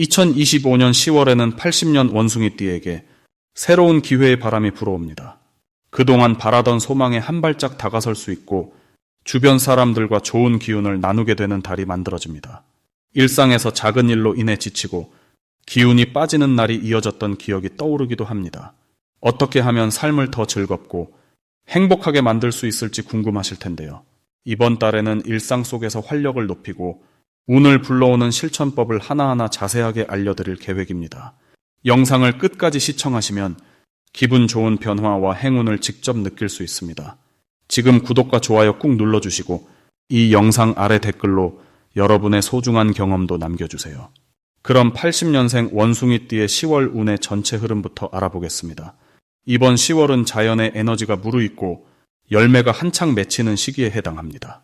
2025년 10월에는 80년 원숭이띠에게 새로운 기회의 바람이 불어옵니다. 그동안 바라던 소망에 한 발짝 다가설 수 있고 주변 사람들과 좋은 기운을 나누게 되는 달이 만들어집니다. 일상에서 작은 일로 인해 지치고 기운이 빠지는 날이 이어졌던 기억이 떠오르기도 합니다. 어떻게 하면 삶을 더 즐겁고 행복하게 만들 수 있을지 궁금하실 텐데요. 이번 달에는 일상 속에서 활력을 높이고 운을 불러오는 실천법을 하나하나 자세하게 알려드릴 계획입니다. 영상을 끝까지 시청하시면 기분 좋은 변화와 행운을 직접 느낄 수 있습니다. 지금 구독과 좋아요 꾹 눌러주시고 이 영상 아래 댓글로 여러분의 소중한 경험도 남겨주세요. 그럼 80년생 원숭이띠의 10월 운의 전체 흐름부터 알아보겠습니다. 이번 10월은 자연의 에너지가 무르익고 열매가 한창 맺히는 시기에 해당합니다.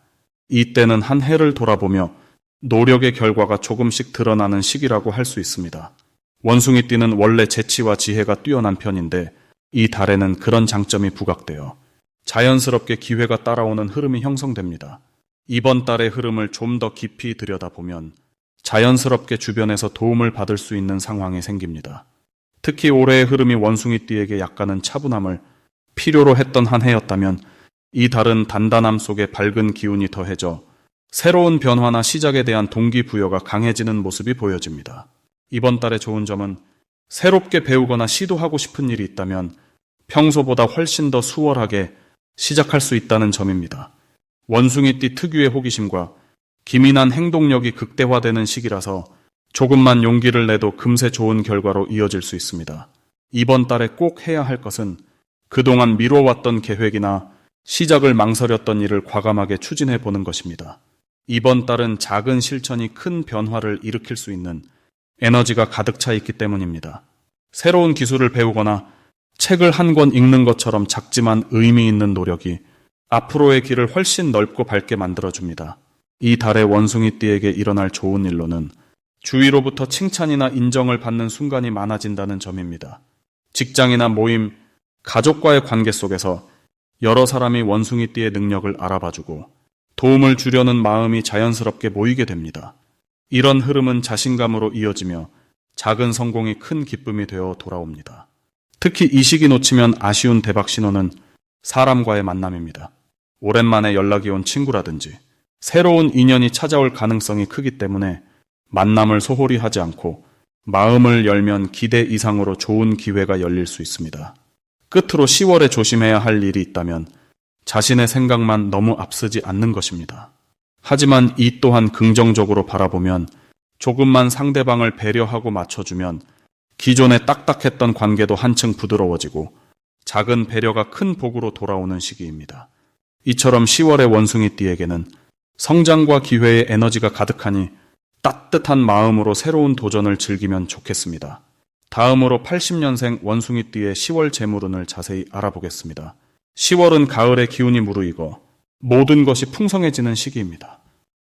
이때는 한 해를 돌아보며 노력의 결과가 조금씩 드러나는 시기라고 할 수 있습니다. 원숭이 띠는 원래 재치와 지혜가 뛰어난 편인데 이 달에는 그런 장점이 부각되어 자연스럽게 기회가 따라오는 흐름이 형성됩니다. 이번 달의 흐름을 좀 더 깊이 들여다보면 자연스럽게 주변에서 도움을 받을 수 있는 상황이 생깁니다. 특히 올해의 흐름이 원숭이띠에게 약간은 차분함을 필요로 했던 한 해였다면 이 달은 단단함 속에 밝은 기운이 더해져 새로운 변화나 시작에 대한 동기부여가 강해지는 모습이 보여집니다. 이번 달의 좋은 점은 새롭게 배우거나 시도하고 싶은 일이 있다면 평소보다 훨씬 더 수월하게 시작할 수 있다는 점입니다. 원숭이띠 특유의 호기심과 기민한 행동력이 극대화되는 시기라서 조금만 용기를 내도 금세 좋은 결과로 이어질 수 있습니다. 이번 달에 꼭 해야 할 것은 그동안 미뤄왔던 계획이나 시작을 망설였던 일을 과감하게 추진해 보는 것입니다. 이번 달은 작은 실천이 큰 변화를 일으킬 수 있는 에너지가 가득 차 있기 때문입니다. 새로운 기술을 배우거나 책을 한 권 읽는 것처럼 작지만 의미 있는 노력이 앞으로의 길을 훨씬 넓고 밝게 만들어줍니다. 이 달의 원숭이띠에게 일어날 좋은 일로는 주위로부터 칭찬이나 인정을 받는 순간이 많아진다는 점입니다. 직장이나 모임, 가족과의 관계 속에서 여러 사람이 원숭이띠의 능력을 알아봐주고 도움을 주려는 마음이 자연스럽게 모이게 됩니다. 이런 흐름은 자신감으로 이어지며 작은 성공이 큰 기쁨이 되어 돌아옵니다. 특히 이 시기 놓치면 아쉬운 대박 신호는 사람과의 만남입니다. 오랜만에 연락이 온 친구라든지 새로운 인연이 찾아올 가능성이 크기 때문에 만남을 소홀히 하지 않고 마음을 열면 기대 이상으로 좋은 기회가 열릴 수 있습니다. 끝으로 10월에 조심해야 할 일이 있다면 자신의 생각만 너무 앞서지 않는 것입니다. 하지만 이 또한 긍정적으로 바라보면 조금만 상대방을 배려하고 맞춰주면 기존에 딱딱했던 관계도 한층 부드러워지고 작은 배려가 큰 복으로 돌아오는 시기입니다. 이처럼 10월의 원숭이띠에게는 성장과 기회의 에너지가 가득하니 따뜻한 마음으로 새로운 도전을 즐기면 좋겠습니다. 다음으로 80년생 원숭이띠의 10월 재물운을 자세히 알아보겠습니다. 10월은 가을의 기운이 무르익어 모든 것이 풍성해지는 시기입니다.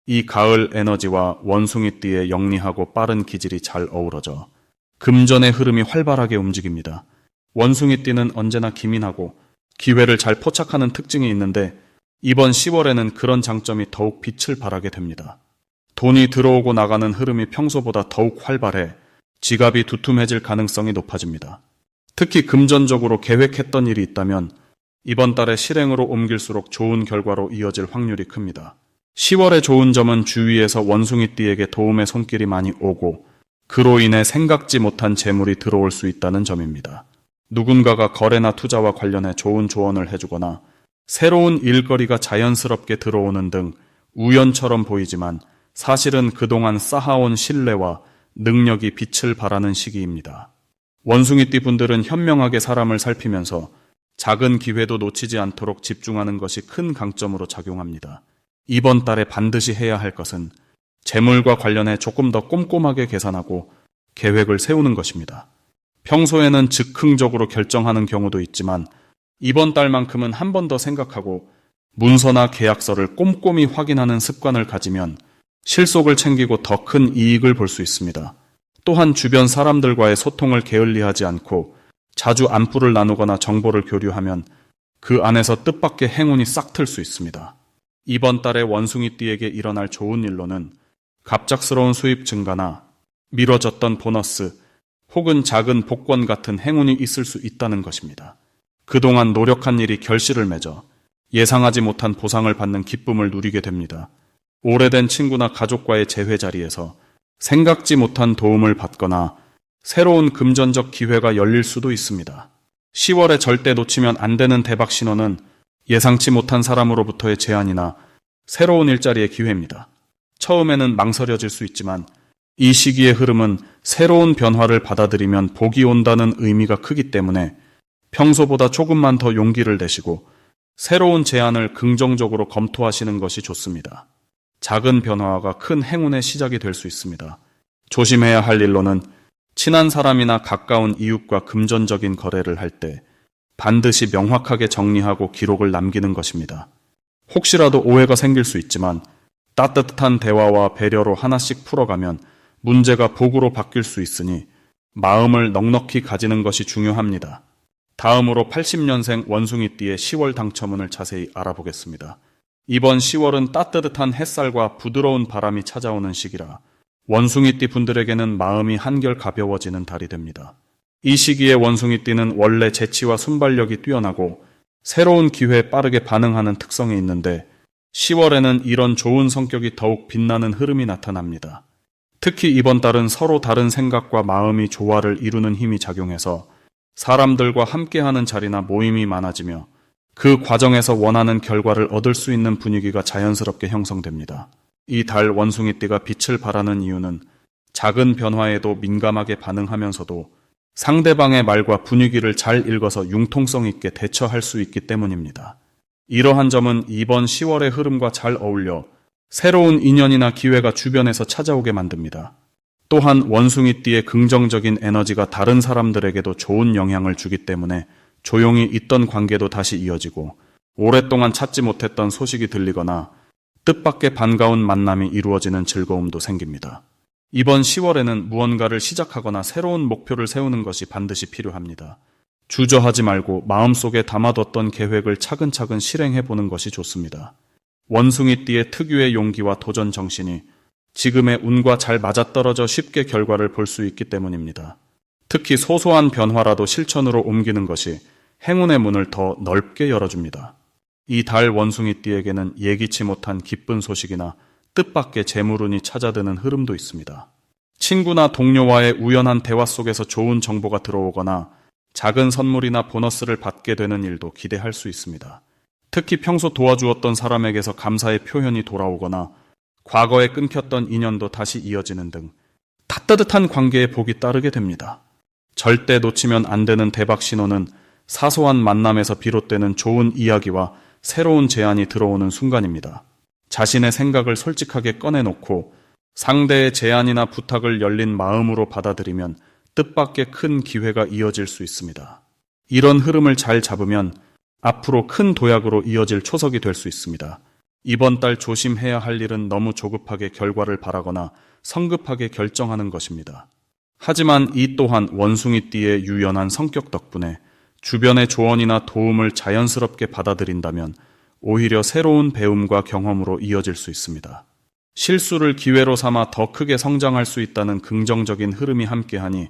이 가을 에너지와 원숭이띠의 영리하고 빠른 기질이 잘 어우러져 금전의 흐름이 활발하게 움직입니다. 원숭이띠는 언제나 기민하고 기회를 잘 포착하는 특징이 있는데 이번 10월에는 그런 장점이 더욱 빛을 발하게 됩니다. 돈이 들어오고 나가는 흐름이 평소보다 더욱 활발해 지갑이 두툼해질 가능성이 높아집니다. 특히 금전적으로 계획했던 일이 있다면 이번 달에 실행으로 옮길수록 좋은 결과로 이어질 확률이 큽니다. 10월의 좋은 점은 주위에서 원숭이띠에게 도움의 손길이 많이 오고 그로 인해 생각지 못한 재물이 들어올 수 있다는 점입니다. 누군가가 거래나 투자와 관련해 좋은 조언을 해주거나 새로운 일거리가 자연스럽게 들어오는 등 우연처럼 보이지만 사실은 그동안 쌓아온 신뢰와 능력이 빛을 발하는 시기입니다. 원숭이띠 분들은 현명하게 사람을 살피면서 작은 기회도 놓치지 않도록 집중하는 것이 큰 강점으로 작용합니다. 이번 달에 반드시 해야 할 것은 재물과 관련해 조금 더 꼼꼼하게 계산하고 계획을 세우는 것입니다. 평소에는 즉흥적으로 결정하는 경우도 있지만 이번 달만큼은 한 번 더 생각하고 문서나 계약서를 꼼꼼히 확인하는 습관을 가지면 실속을 챙기고 더 큰 이익을 볼 수 있습니다. 또한 주변 사람들과의 소통을 게을리하지 않고 자주 안부를 나누거나 정보를 교류하면 그 안에서 뜻밖의 행운이 싹 틀 수 있습니다. 이번 달에 원숭이띠에게 일어날 좋은 일로는 갑작스러운 수입 증가나 미뤄졌던 보너스 혹은 작은 복권 같은 행운이 있을 수 있다는 것입니다. 그동안 노력한 일이 결실을 맺어 예상하지 못한 보상을 받는 기쁨을 누리게 됩니다. 오래된 친구나 가족과의 재회 자리에서 생각지 못한 도움을 받거나 새로운 금전적 기회가 열릴 수도 있습니다. 10월에 절대 놓치면 안 되는 대박 신호는 예상치 못한 사람으로부터의 제안이나 새로운 일자리의 기회입니다. 처음에는 망설여질 수 있지만 이 시기의 흐름은 새로운 변화를 받아들이면 복이 온다는 의미가 크기 때문에 평소보다 조금만 더 용기를 내시고 새로운 제안을 긍정적으로 검토하시는 것이 좋습니다. 작은 변화가 큰 행운의 시작이 될 수 있습니다. 조심해야 할 일로는 친한 사람이나 가까운 이웃과 금전적인 거래를 할 때 반드시 명확하게 정리하고 기록을 남기는 것입니다. 혹시라도 오해가 생길 수 있지만 따뜻한 대화와 배려로 하나씩 풀어가면 문제가 복으로 바뀔 수 있으니 마음을 넉넉히 가지는 것이 중요합니다. 다음으로 80년생 원숭이띠의 10월 당첨운을 자세히 알아보겠습니다. 이번 10월은 따뜻한 햇살과 부드러운 바람이 찾아오는 시기라 원숭이띠 분들에게는 마음이 한결 가벼워지는 달이 됩니다. 이 시기에 원숭이띠는 원래 재치와 순발력이 뛰어나고 새로운 기회에 빠르게 반응하는 특성이 있는데 10월에는 이런 좋은 성격이 더욱 빛나는 흐름이 나타납니다. 특히 이번 달은 서로 다른 생각과 마음이 조화를 이루는 힘이 작용해서 사람들과 함께하는 자리나 모임이 많아지며 그 과정에서 원하는 결과를 얻을 수 있는 분위기가 자연스럽게 형성됩니다. 이 달 원숭이띠가 빛을 발하는 이유는 작은 변화에도 민감하게 반응하면서도 상대방의 말과 분위기를 잘 읽어서 융통성 있게 대처할 수 있기 때문입니다. 이러한 점은 이번 10월의 흐름과 잘 어울려 새로운 인연이나 기회가 주변에서 찾아오게 만듭니다. 또한 원숭이띠의 긍정적인 에너지가 다른 사람들에게도 좋은 영향을 주기 때문에 조용히 있던 관계도 다시 이어지고 오랫동안 찾지 못했던 소식이 들리거나 뜻밖의 반가운 만남이 이루어지는 즐거움도 생깁니다. 이번 10월에는 무언가를 시작하거나 새로운 목표를 세우는 것이 반드시 필요합니다. 주저하지 말고 마음속에 담아뒀던 계획을 차근차근 실행해 보는 것이 좋습니다. 원숭이띠의 특유의 용기와 도전 정신이 지금의 운과 잘 맞아떨어져 쉽게 결과를 볼 수 있기 때문입니다. 특히 소소한 변화라도 실천으로 옮기는 것이 행운의 문을 더 넓게 열어줍니다. 이 달 원숭이띠에게는 예기치 못한 기쁜 소식이나 뜻밖의 재물운이 찾아드는 흐름도 있습니다. 친구나 동료와의 우연한 대화 속에서 좋은 정보가 들어오거나 작은 선물이나 보너스를 받게 되는 일도 기대할 수 있습니다. 특히 평소 도와주었던 사람에게서 감사의 표현이 돌아오거나 과거에 끊겼던 인연도 다시 이어지는 등 따뜻한 관계의 복이 따르게 됩니다. 절대 놓치면 안 되는 대박 신호는 사소한 만남에서 비롯되는 좋은 이야기와 새로운 제안이 들어오는 순간입니다. 자신의 생각을 솔직하게 꺼내놓고 상대의 제안이나 부탁을 열린 마음으로 받아들이면 뜻밖의 큰 기회가 이어질 수 있습니다. 이런 흐름을 잘 잡으면 앞으로 큰 도약으로 이어질 초석이 될 수 있습니다. 이번 달 조심해야 할 일은 너무 조급하게 결과를 바라거나 성급하게 결정하는 것입니다. 하지만 이 또한 원숭이띠의 유연한 성격 덕분에 주변의 조언이나 도움을 자연스럽게 받아들인다면 오히려 새로운 배움과 경험으로 이어질 수 있습니다. 실수를 기회로 삼아 더 크게 성장할 수 있다는 긍정적인 흐름이 함께하니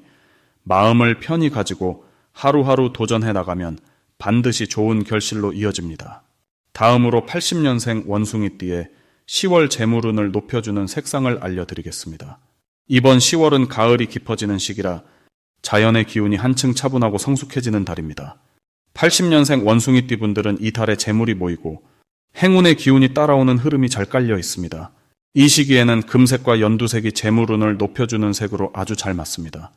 마음을 편히 가지고 하루하루 도전해 나가면 반드시 좋은 결실로 이어집니다. 다음으로 80년생 원숭이띠의 10월 재물운을 높여주는 색상을 알려드리겠습니다. 이번 10월은 가을이 깊어지는 시기라 자연의 기운이 한층 차분하고 성숙해지는 달입니다. 80년생 원숭이 띠 분들은 이 달에 재물이 모이고 행운의 기운이 따라오는 흐름이 잘 깔려 있습니다. 이 시기에는 금색과 연두색이 재물운을 높여주는 색으로 아주 잘 맞습니다.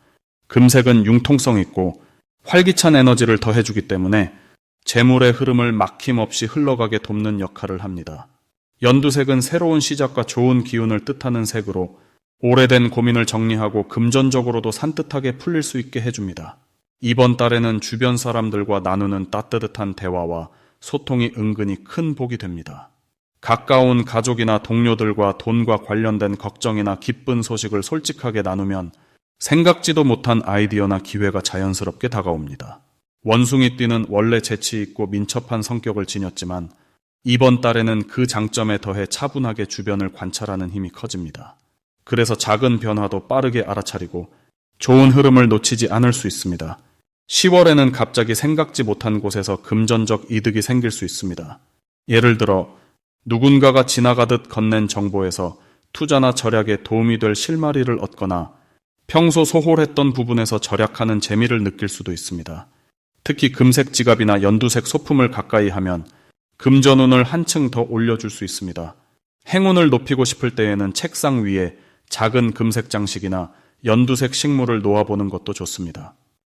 금색은 융통성 있고 활기찬 에너지를 더해주기 때문에 재물의 흐름을 막힘없이 흘러가게 돕는 역할을 합니다. 연두색은 새로운 시작과 좋은 기운을 뜻하는 색으로 오래된 고민을 정리하고 금전적으로도 산뜻하게 풀릴 수 있게 해줍니다. 이번 달에는 주변 사람들과 나누는 따뜻한 대화와 소통이 은근히 큰 복이 됩니다. 가까운 가족이나 동료들과 돈과 관련된 걱정이나 기쁜 소식을 솔직하게 나누면 생각지도 못한 아이디어나 기회가 자연스럽게 다가옵니다. 원숭이 띠는 원래 재치 있고 민첩한 성격을 지녔지만 이번 달에는 그 장점에 더해 차분하게 주변을 관찰하는 힘이 커집니다. 그래서 작은 변화도 빠르게 알아차리고 좋은 흐름을 놓치지 않을 수 있습니다. 10월에는 갑자기 생각지 못한 곳에서 금전적 이득이 생길 수 있습니다. 예를 들어 누군가가 지나가듯 건넨 정보에서 투자나 절약에 도움이 될 실마리를 얻거나 평소 소홀했던 부분에서 절약하는 재미를 느낄 수도 있습니다. 특히 금색 지갑이나 연두색 소품을 가까이 하면 금전운을 한층 더 올려줄 수 있습니다. 행운을 높이고 싶을 때에는 책상 위에 작은 금색 장식이나 연두색 식물을 놓아보는 것도 좋습니다.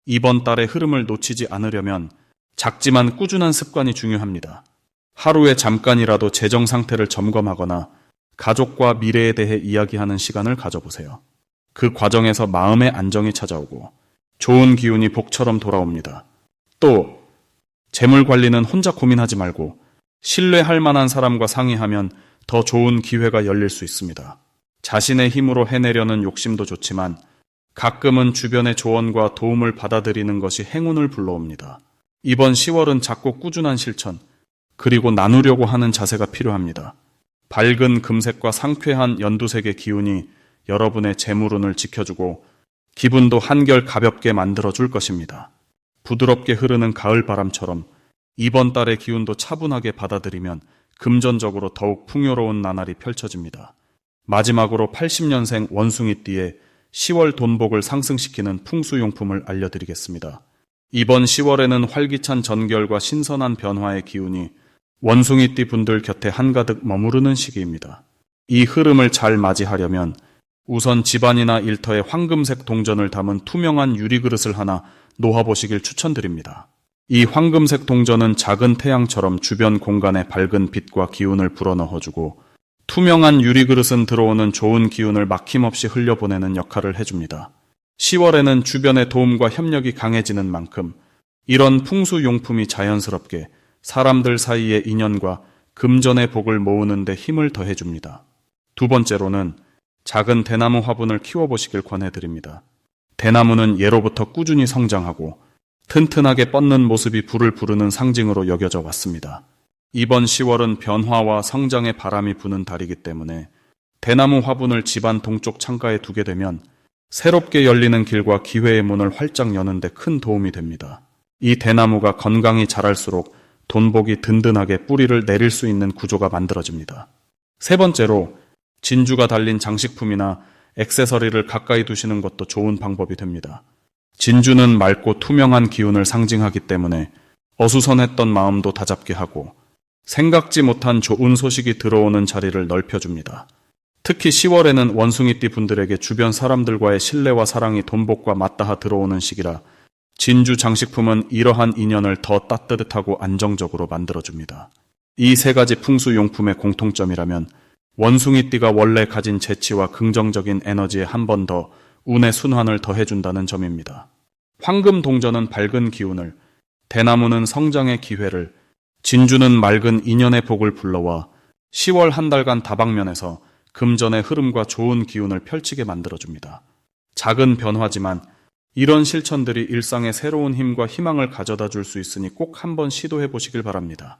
이번 달의 흐름을 놓치지 않으려면 작지만 꾸준한 습관이 중요합니다. 하루에 잠깐이라도 재정 상태를 점검하거나 가족과 미래에 대해 이야기하는 시간을 가져보세요. 그 과정에서 마음의 안정이 찾아오고 좋은 기운이 복처럼 돌아옵니다. 또 재물 관리는 혼자 고민하지 말고 신뢰할 만한 사람과 상의하면 더 좋은 기회가 열릴 수 있습니다. 자신의 힘으로 해내려는 욕심도 좋지만 가끔은 주변의 조언과 도움을 받아들이는 것이 행운을 불러옵니다. 이번 10월은 작고 꾸준한 실천, 그리고 나누려고 하는 자세가 필요합니다. 밝은 금색과 상쾌한 연두색의 기운이 여러분의 재물운을 지켜주고 기분도 한결 가볍게 만들어줄 것입니다. 부드럽게 흐르는 가을 바람처럼 이번 달의 기운도 차분하게 받아들이면 금전적으로 더욱 풍요로운 나날이 펼쳐집니다. 마지막으로 80년생 원숭이띠의 10월 돈복을 상승시키는 풍수용품을 알려드리겠습니다. 이번 10월에는 활기찬 전결과 신선한 변화의 기운이 원숭이띠 분들 곁에 한가득 머무르는 시기입니다. 이 흐름을 잘 맞이하려면 우선 집안이나 일터에 황금색 동전을 담은 투명한 유리그릇을 하나 놓아보시길 추천드립니다. 이 황금색 동전은 작은 태양처럼 주변 공간에 밝은 빛과 기운을 불어넣어주고 투명한 유리그릇은 들어오는 좋은 기운을 막힘없이 흘려보내는 역할을 해줍니다. 10월에는 주변의 도움과 협력이 강해지는 만큼 이런 풍수용품이 자연스럽게 사람들 사이의 인연과 금전의 복을 모으는 데 힘을 더해줍니다. 두 번째로는 작은 대나무 화분을 키워보시길 권해드립니다. 대나무는 예로부터 꾸준히 성장하고 튼튼하게 뻗는 모습이 불을 부르는 상징으로 여겨져 왔습니다. 이번 10월은 변화와 성장의 바람이 부는 달이기 때문에 대나무 화분을 집안 동쪽 창가에 두게 되면 새롭게 열리는 길과 기회의 문을 활짝 여는데 큰 도움이 됩니다. 이 대나무가 건강히 자랄수록 돈복이 든든하게 뿌리를 내릴 수 있는 구조가 만들어집니다. 세 번째로 진주가 달린 장식품이나 액세서리를 가까이 두시는 것도 좋은 방법이 됩니다. 진주는 맑고 투명한 기운을 상징하기 때문에 어수선했던 마음도 다잡게 하고 생각지 못한 좋은 소식이 들어오는 자리를 넓혀줍니다. 특히 10월에는 원숭이띠 분들에게 주변 사람들과의 신뢰와 사랑이 돈복과 맞닿아 들어오는 시기라 진주 장식품은 이러한 인연을 더 따뜻하고 안정적으로 만들어줍니다. 이 세 가지 풍수용품의 공통점이라면 원숭이띠가 원래 가진 재치와 긍정적인 에너지에 한 번 더 운의 순환을 더해준다는 점입니다. 황금 동전은 밝은 기운을, 대나무는 성장의 기회를, 진주는 맑은 인연의 복을 불러와 10월 한 달간 다방면에서 금전의 흐름과 좋은 기운을 펼치게 만들어줍니다. 작은 변화지만 이런 실천들이 일상에 새로운 힘과 희망을 가져다 줄 수 있으니 꼭 한번 시도해 보시길 바랍니다.